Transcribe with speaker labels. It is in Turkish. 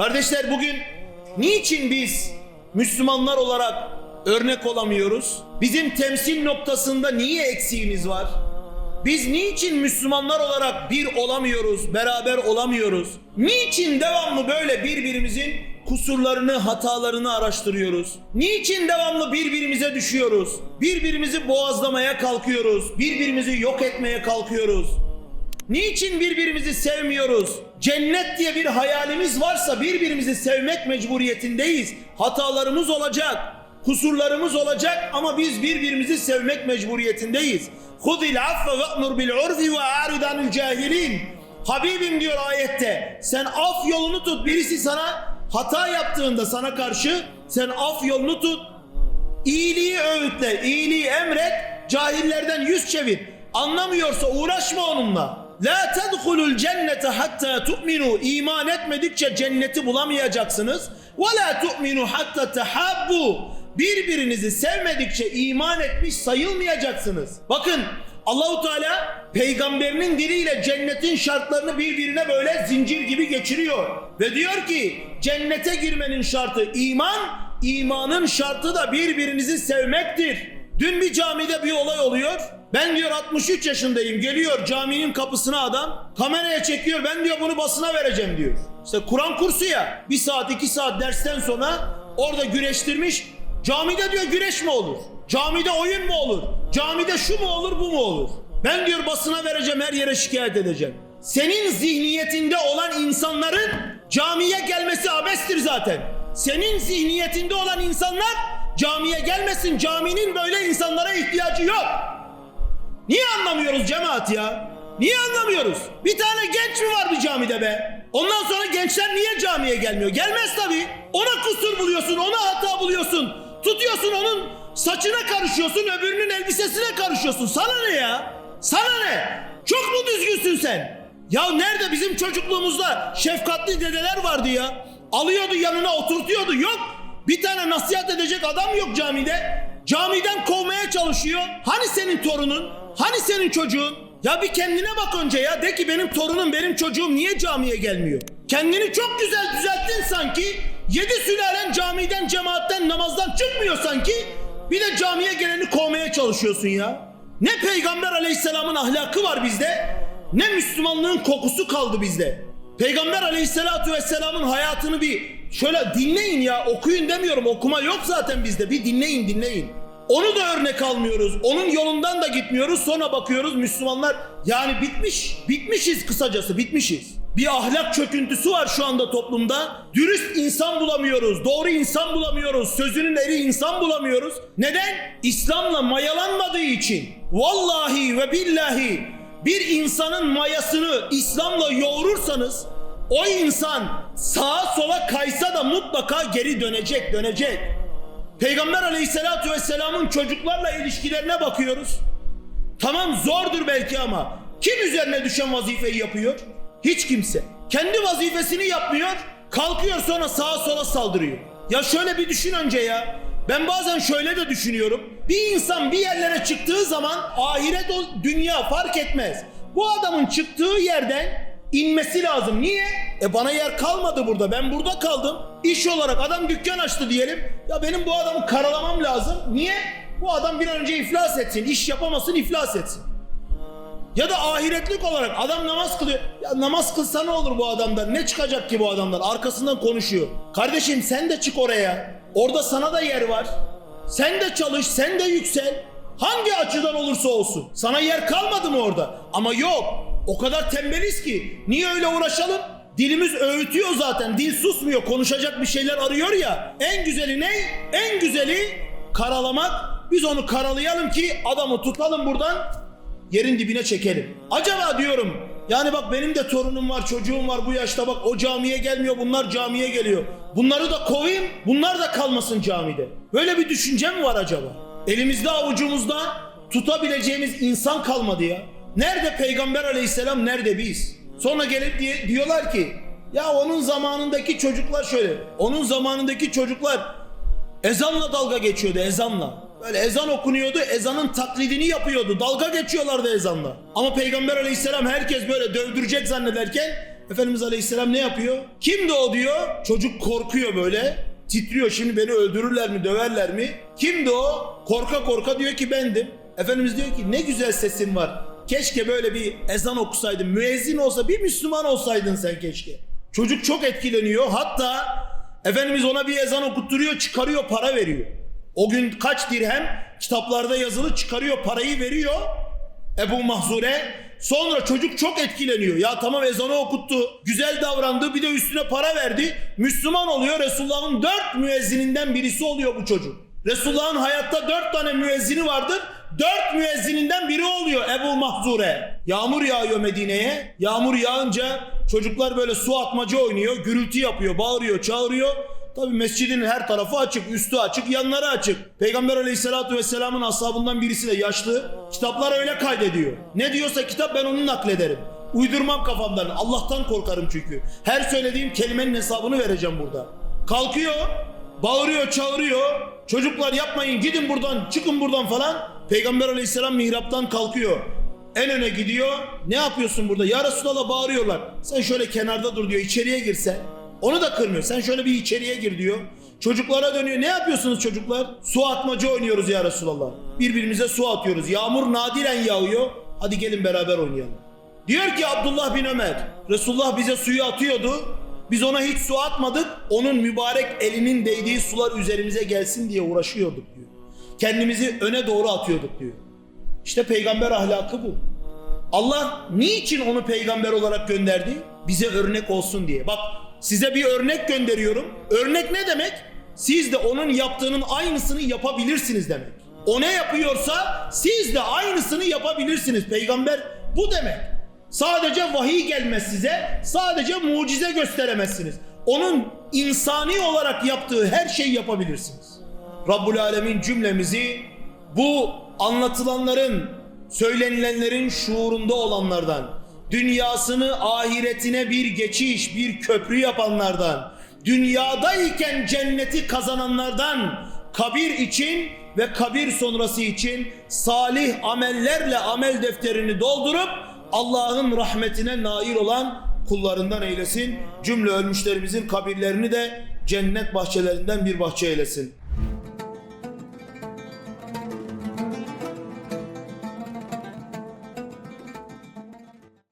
Speaker 1: Kardeşler bugün niçin biz Müslümanlar olarak örnek olamıyoruz? Bizim temsil noktasında niye eksiğimiz var? Biz niçin Müslümanlar olarak bir olamıyoruz, beraber olamıyoruz? Niçin devamlı böyle birbirimizin kusurlarını, hatalarını araştırıyoruz? Niçin devamlı birbirimize düşüyoruz? Birbirimizi boğazlamaya kalkıyoruz, birbirimizi yok etmeye kalkıyoruz? Niçin birbirimizi sevmiyoruz? Cennet diye bir hayalimiz varsa birbirimizi sevmek mecburiyetindeyiz. Hatalarımız olacak, kusurlarımız olacak ama biz birbirimizi sevmek mecburiyetindeyiz. Hudil affe ve'mur bil urfi ve a'rid anil cahilin. Habibim diyor ayette. Sen af yolunu tut. Birisi sana hata yaptığında sana karşı sen af yolunu tut. İyiliği öğütle, iyiliği emret, cahillerden yüz çevir. Anlamıyorsa uğraşma onunla. La tedhulul cennete hatta tu'minu. İman etmedikçe cenneti bulamayacaksınız. Ve la tu'minu hatta tehabbu. Birbirinizi sevmedikçe iman etmiş sayılmayacaksınız. Bakın Allahu Teala peygamberinin diliyle cennetin şartlarını birbirine böyle zincir gibi geçiriyor. Ve diyor ki cennete girmenin şartı iman, imanın şartı da birbirinizi sevmektir. Dün bir camide bir olay oluyor. Ben diyor 63 yaşındayım. Geliyor caminin kapısına adam. Kameraya çekiyor. Ben diyor bunu basına vereceğim diyor. İşte Kur'an kursu ya. Bir saat iki saat dersten sonra orada güreştirmiş. Camide diyor güreş mi olur? Camide oyun mu olur? Camide şu mu olur bu mu olur? Ben diyor basına vereceğim her yere şikayet edeceğim. Senin zihniyetinde olan insanların camiye gelmesi abestir zaten. Senin zihniyetinde olan insanlar camiye gelmesin. Caminin böyle insanlara ihtiyacı yok. Niye anlamıyoruz cemaat ya? Niye anlamıyoruz? Bir tane genç mi var bir camide be? Ondan sonra gençler niye camiye gelmiyor? Gelmez tabii. Ona kusur buluyorsun, ona hata buluyorsun. Tutuyorsun onun saçına karışıyorsun, öbürünün elbisesine karışıyorsun. Sana ne ya? Sana ne? Çok mu düzgünsün sen? Ya nerede bizim çocukluğumuzda şefkatli dedeler vardı ya? Alıyordu yanına oturtuyordu. Yok. Bir tane nasihat edecek adam yok camide. Camiden kovmaya çalışıyor. Hani senin torunun? Hani senin çocuğun? Ya bir kendine bak önce ya. De ki benim torunum, benim çocuğum niye camiye gelmiyor? Kendini çok güzel düzelttin sanki. Yedi sülalen camiden, cemaatten, namazdan çıkmıyor sanki. Bir de camiye geleni kovmaya çalışıyorsun ya. Ne peygamber aleyhisselamın ahlakı var bizde, ne Müslümanlığın kokusu kaldı bizde. Peygamber aleyhissalatu vesselamın hayatını bir şöyle dinleyin ya okuyun demiyorum okuma yok zaten bizde bir dinleyin dinleyin. Onu da örnek almıyoruz. Onun yolundan da gitmiyoruz. Sonra bakıyoruz Müslümanlar yani bitmiş. Bitmişiz kısacası bitmişiz. Bir ahlak çöküntüsü var şu anda toplumda. Dürüst insan bulamıyoruz. Doğru insan bulamıyoruz. Sözünün eri insan bulamıyoruz. Neden? İslam'la mayalanmadığı için. Vallahi ve billahi bir insanın mayasını İslam'la yoğurursanız o insan sağa sola kaysa da mutlaka geri dönecek, dönecek. Peygamber aleyhissalatu vesselamın çocuklarla ilişkilerine bakıyoruz. Tamam zordur belki ama kim üzerine düşen vazifeyi yapıyor? Hiç kimse. Kendi vazifesini yapmıyor, kalkıyor sonra sağa sola saldırıyor. Ya şöyle bir düşün önce ya. Ben bazen şöyle de düşünüyorum. Bir insan bir yerlere çıktığı zaman ahiret o dünya fark etmez. Bu adamın çıktığı yerden inmesi lazım. Niye? E bana yer kalmadı burada. Ben burada kaldım. İş olarak adam dükkan açtı diyelim. Ya benim bu adamı karalamam lazım. Niye? Bu adam bir an önce iflas etsin. iş yapamasın, iflas etsin. Ya da ahiretlik olarak adam namaz kılıyor. Ya namaz kılsa ne olur bu adamdan? Ne çıkacak ki bu adamdan? Arkasından konuşuyor. Kardeşim sen de çık oraya. Orada sana da yer var. Sen de çalış, sen de yüksel. Hangi açıdan olursa olsun. Sana yer kalmadı mı orada? Ama yok. O kadar tembeliz ki. Niye öyle uğraşalım? Dilimiz öğütüyor zaten. Dil susmuyor. Konuşacak bir şeyler arıyor ya. En güzeli ne? En güzeli karalamak. Biz onu karalayalım ki adamı tutalım buradan yerin dibine çekelim. Acaba diyorum yani bak benim de torunum var çocuğum var bu yaşta bak o camiye gelmiyor bunlar camiye geliyor. Bunları da kovayım bunlar da kalmasın camide. Böyle bir düşünce mi var acaba? Elimizde avucumuzda tutabileceğimiz insan kalmadı ya. Nerede peygamber aleyhisselam nerede biz? Sonra gelip diye, diyorlar ki ya onun zamanındaki çocuklar şöyle. Onun zamanındaki çocuklar ezanla dalga geçiyordu ezanla. Böyle ezan okunuyordu, ezanın taklidini yapıyordu. Dalga geçiyorlardı ezanla. Ama Peygamber aleyhisselam herkes böyle dövdürecek zannederken Efendimiz Aleyhisselam ne yapıyor? Kimdi o diyor. Çocuk korkuyor böyle. Titriyor şimdi beni öldürürler mi döverler mi? Kimdi o? Korka korka diyor ki bendim. Efendimiz diyor ki ne güzel sesin var. Keşke böyle bir ezan okusaydın. Müezzin olsa bir Müslüman olsaydın sen keşke. Çocuk çok etkileniyor. Hatta Efendimiz ona bir ezan okutturuyor çıkarıyor para veriyor. O gün kaç dirhem kitaplarda yazılı çıkarıyor parayı veriyor. Ebu Mahzure. Sonra çocuk çok etkileniyor. Ya tamam ezanı okuttu. Güzel davrandı. Bir de üstüne para verdi. Müslüman oluyor. Resulullah'ın dört müezzininden birisi oluyor bu çocuk. Resulullah'ın hayatta dört tane müezzini vardır. Dört müezzininden biri oluyor Ebu Mahzure. Yağmur yağıyor Medine'ye. Yağmur yağınca çocuklar böyle su atmaca oynuyor. Gürültü yapıyor, bağırıyor, çağırıyor. Tabi mescidin her tarafı açık, üstü açık, yanları açık. Peygamber aleyhissalatü vesselamın ashabından birisi de yaşlı. Kitaplar öyle kaydediyor. Ne diyorsa kitap ben onu naklederim. Uydurmam kafamdan. Allah'tan korkarım çünkü. Her söylediğim kelimenin hesabını vereceğim burada. Kalkıyor, bağırıyor, çağırıyor. Çocuklar yapmayın, gidin buradan, çıkın buradan falan. Peygamber aleyhisselam mihraptan kalkıyor. En öne gidiyor. Ne yapıyorsun burada? Ya Resulallah bağırıyorlar. Sen şöyle kenarda dur diyor. içeriye girsen. Onu da kırmıyor. Sen şöyle bir içeriye gir diyor. Çocuklara dönüyor. Ne yapıyorsunuz çocuklar? Su atmaca oynuyoruz ya Resulallah. Birbirimize su atıyoruz. Yağmur nadiren yağıyor. Hadi gelin beraber oynayalım. Diyor ki Abdullah bin Ömer. Resulullah bize suyu atıyordu. Biz ona hiç su atmadık. Onun mübarek elinin değdiği sular üzerimize gelsin diye uğraşıyorduk diyor. Kendimizi öne doğru atıyorduk diyor. İşte peygamber ahlakı bu. Allah niçin onu peygamber olarak gönderdi? Bize örnek olsun diye. Bak size bir örnek gönderiyorum. Örnek ne demek? Siz de onun yaptığının aynısını yapabilirsiniz demek. O ne yapıyorsa siz de aynısını yapabilirsiniz. Peygamber bu demek. Sadece vahiy gelmez size. Sadece mucize gösteremezsiniz. Onun insani olarak yaptığı her şeyi yapabilirsiniz. Rabbul Alemin cümlemizi bu anlatılanların, söylenilenlerin şuurunda olanlardan, dünyasını ahiretine bir geçiş, bir köprü yapanlardan, dünyadayken cenneti kazananlardan, kabir için ve kabir sonrası için salih amellerle amel defterini doldurup Allah'ın rahmetine nail olan kullarından eylesin. Cümle ölmüşlerimizin kabirlerini de cennet bahçelerinden bir bahçe eylesin.